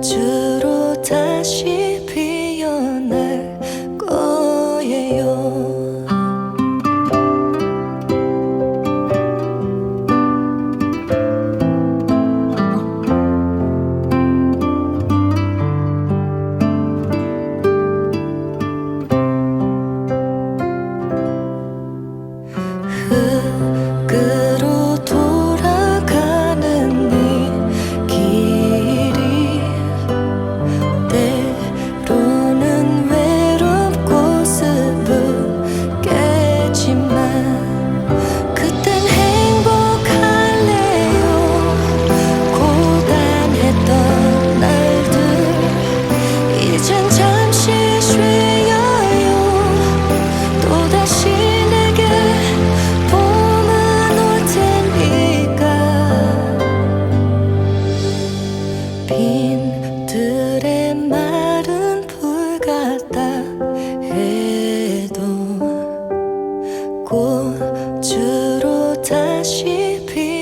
꽃로 다시 피 마른 풀 같다 해도 꽃으로 다시 피